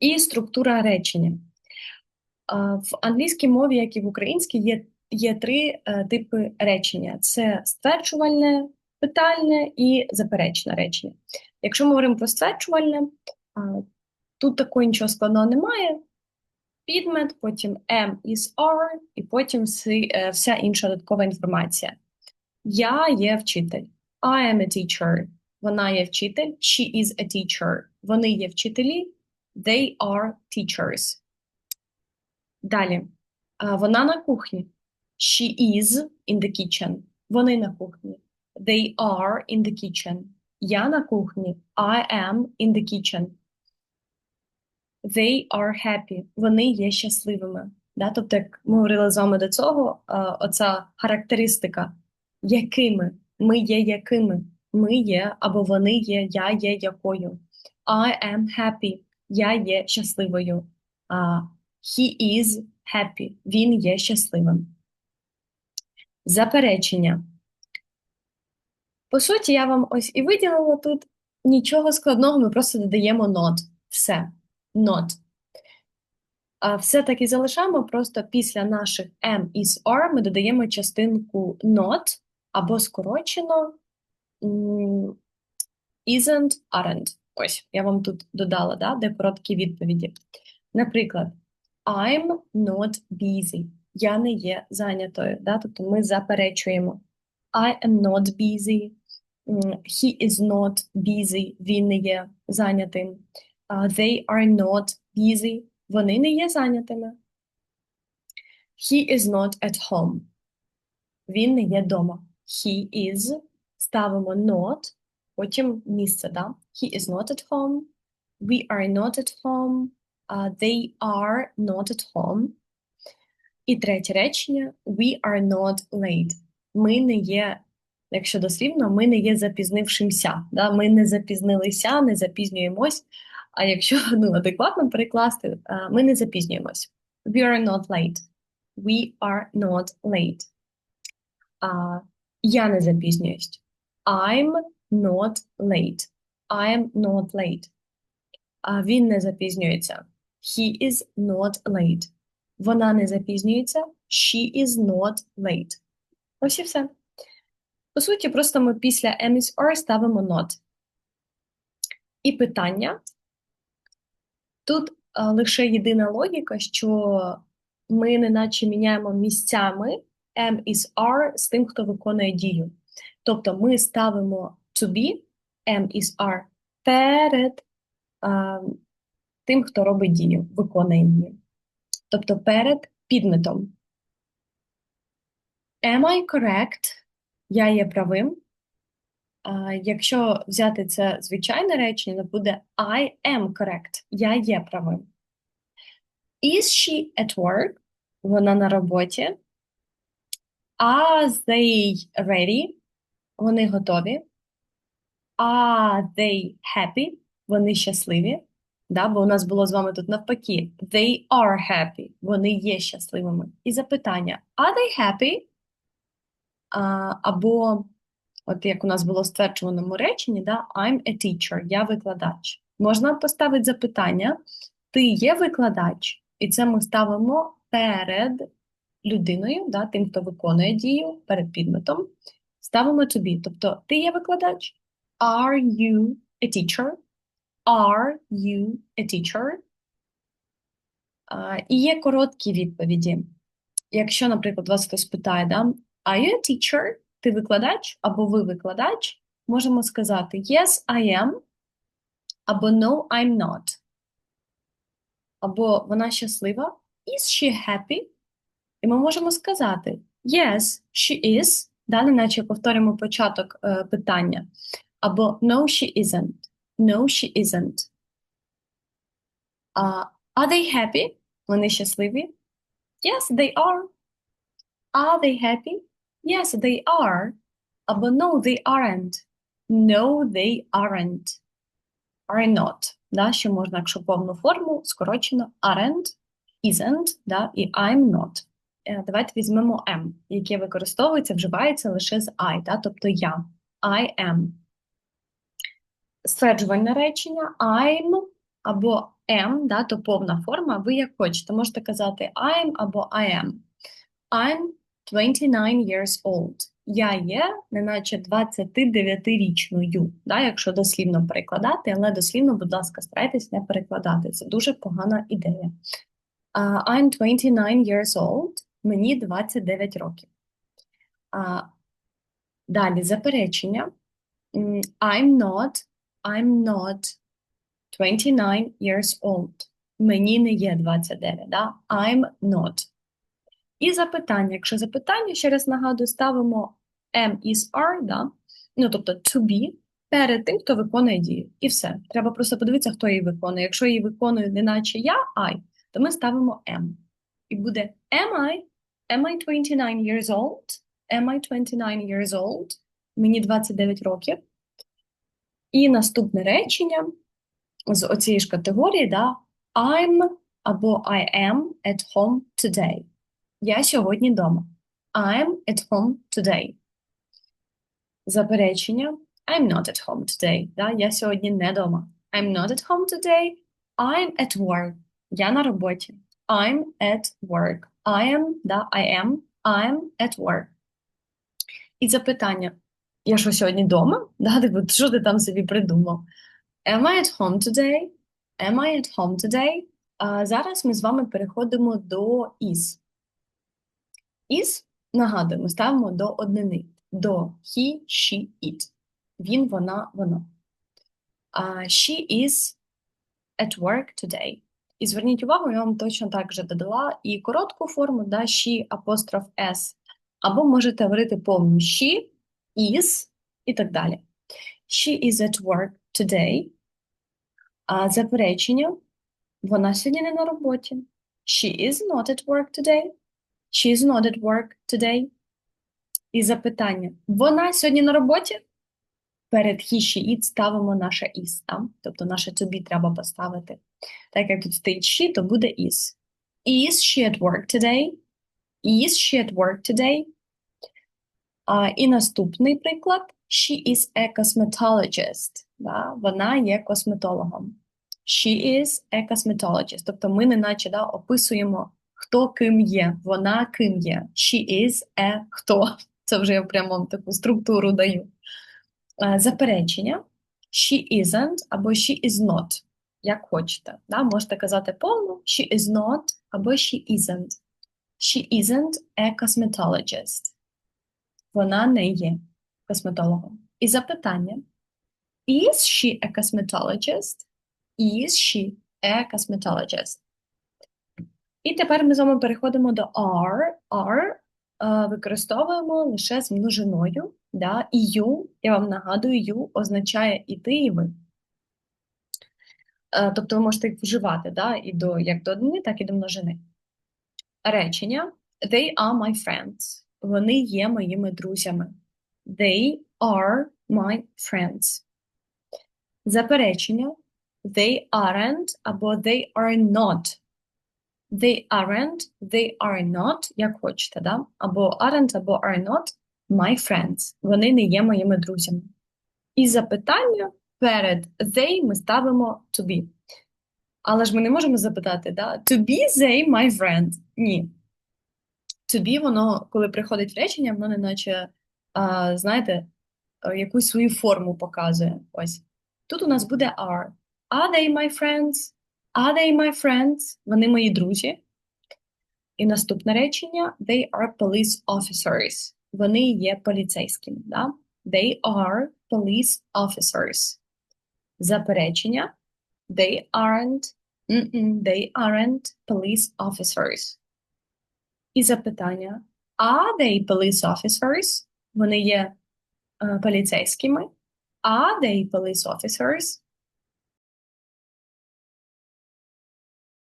І структура речення. В англійській мові, як і в українській, є, є три е, типи речення: це стверджувальне, питальне і заперечне речення. Якщо ми говоримо про стверджувальне, тут такого нічого складного немає. Підмет, потім am is are, і потім е, вся інша додаткова інформація. Я є вчитель. I am a teacher. Вона є вчитель. She is a teacher. Вони є вчителі. They are teachers. Далі. Вона на кухні. She is in the kitchen. Вони на кухні. They are in the kitchen. Я на кухні. I am in the kitchen. They are happy. Вони є щасливими. Да? Тобто, як ми говорили з вами до цього, оця характеристика, якими ми є якими, ми є або вони є, я є якою. I am happy. Я є щасливою. А, he is happy. Він є щасливим. Заперечення. По суті, я вам ось і виділила тут нічого складного, ми просто додаємо not. Все. Not. А все таки залишаємо, просто після наших am, is, are ми додаємо частинку not або скорочено isn't, aren't. Ось, я вам тут додала, да, де короткі відповіді. Наприклад, I'm not busy. Я не є зайнятою, да, тобто ми заперечуємо. I am not busy. He is not busy. Він не є зайнятим. They are not busy. Вони не є зайнятими. He is not at home. Він не є дома. He is. Ставимо not, потім місце, да? He is not at home. We are not at home. Uh, they are not at home. І третє речення. We are not late. Ми не є, якщо дослівно, ми не є запізнившимся. Да? Ми не запізнилися, не запізнюємось. А якщо ну, адекватно перекласти, ми не запізнюємось. We are not late. We are not late. А, я не запізнююсь. I'm not late. I'm not late. А він не запізнюється. He is not late. Вона не запізнюється. She is not late. Ось і все. По суті, просто ми після am is or ставимо not. І питання. Тут а, лише єдина логіка, що ми неначе міняємо місцями am is are з тим, хто виконує дію. Тобто ми ставимо to be, am is are перед а, тим, хто робить дію, виконує дію. Тобто перед підметом. Am I correct? Я є правим. А, якщо взяти це звичайне речення, то буде I am correct. Я є правим. Is she at work? Вона на роботі. Are they ready? Вони готові. Are they happy? Вони щасливі. Да, бо у нас було з вами тут навпаки. They are happy. Вони є щасливими. І запитання: Are they happy? А, або, от як у нас було в стверджуваному реченні, да, I'm a teacher, я викладач. Можна поставити запитання: Ти є викладач? І це ми ставимо перед людиною, да, тим, хто виконує дію, перед підметом. Ставимо be. Тобто, ти є викладач? Are you a teacher? Are you a teacher? А, і є короткі відповіді. Якщо, наприклад, вас хтось питає, да, Are you a teacher? Ти викладач або ви викладач, можемо сказати Yes, I am, або No, I'm not. Або вона щаслива. Is she happy? І ми можемо сказати Yes, she is. Далі, наче повторимо початок е, питання. Або No, she isn't. No, she isn't. А, are they happy? Вони щасливі? Yes, they are. Are they happy? Yes, they are. Або no, they aren't. No, they aren't. Are not. Да, що можна, якщо повну форму, скорочено aren't, isn't, да, і I'm not. Е, Давайте візьмемо am, яке використовується, вживається лише з I, да, тобто я. I am. Стверджувальне речення I'm або am, да, то повна форма, ви як хочете. Можете казати I'm або I am. I'm 29 years old. Я є неначе 29-річною, да, якщо дослівно перекладати, але дослівно, будь ласка, старайтесь не перекладати. Це дуже погана ідея. Uh, I'm 29 years old. Мені 29 років. Uh, далі заперечення. I'm not, I'm not 29 years old. Мені не є 29, да? I'm not. І запитання. Якщо запитання, ще раз нагадую, ставимо am is are, да? ну тобто to be, перед тим, хто виконує дію. І все. Треба просто подивитися, хто її виконує. Якщо її виконує неначе я, I, то ми ставимо am. І буде am I, am I 29 years old? Am I 29 years old? Мені 29 років. І наступне речення з оцієї ж категорії, да, I'm або I am at home today. Я сьогодні вдома. I'm at home today. Заперечення. I'm not at home today. Да? Я сьогодні не вдома. I'm not at home today. I'm at work. Я на роботі. I'm at work. I am, да, I am. I'm at work. І запитання. Я що сьогодні вдома? Да, типу, що ти там собі придумав? Am I at home today? Am I at home today? А зараз ми з вами переходимо до is. Is, нагадуємо, ставимо до однини. До he, she, it. Він, вона, воно. А she is at work today. І зверніть увагу, я вам точно так же додала і коротку форму, да, she, апостроф s. Або можете говорити повну she, is і так далі. She is at work today. А заперечення. Вона сьогодні не на роботі. She is not at work today. She is not at work today. І запитання. Вона сьогодні на роботі? Перед he, she, it ставимо наше is, там? тобто наше be треба поставити. Так як тут стоїть she, то буде is. Is she at work today? Is she at work today? А, і наступний приклад. She is a cosmetologist. Да? Вона є косметологом. She is a cosmetologist. Тобто ми неначе да, описуємо, хто ким є, вона ким є. She is a хто. Це вже я прямо таку структуру даю. Заперечення. She isn't або she is not. Як хочете. Да? Можете казати повну she is not або she isn't. She isn't a cosmetologist. Вона не є косметологом. І запитання. Is she a cosmetologist? Is she a cosmetologist? І тепер ми з вами переходимо до are. Are е, використовуємо лише з множиною. Да? І you, я вам нагадую, you означає і ти, і ви. Е, Тобто ви можете їх вживати да? і до, як до однини, так і до множини. Речення. They are my friends. Вони є моїми друзями. They are my friends. Заперечення. They aren't або they are not. They aren't, they are not, як хочете, да? Або aren't, або are not my friends. Вони не є моїми друзями. І запитання перед they ми ставимо to be. Але ж ми не можемо запитати, да? To be they my friend. Ні. Be, воно, коли приходить речення, воно неначе, а, знаєте, якусь свою форму показує. Ось. Тут у нас буде are. Are they my friends? Are they my friends? Вони мої друзі. І наступне речення They are police officers. Вони є поліцейськими. Да? They are police officers. Заперечення They aren't. They aren't police officers. І запитання Are they police officers? Вони є е, поліцейськими. Are they police officers?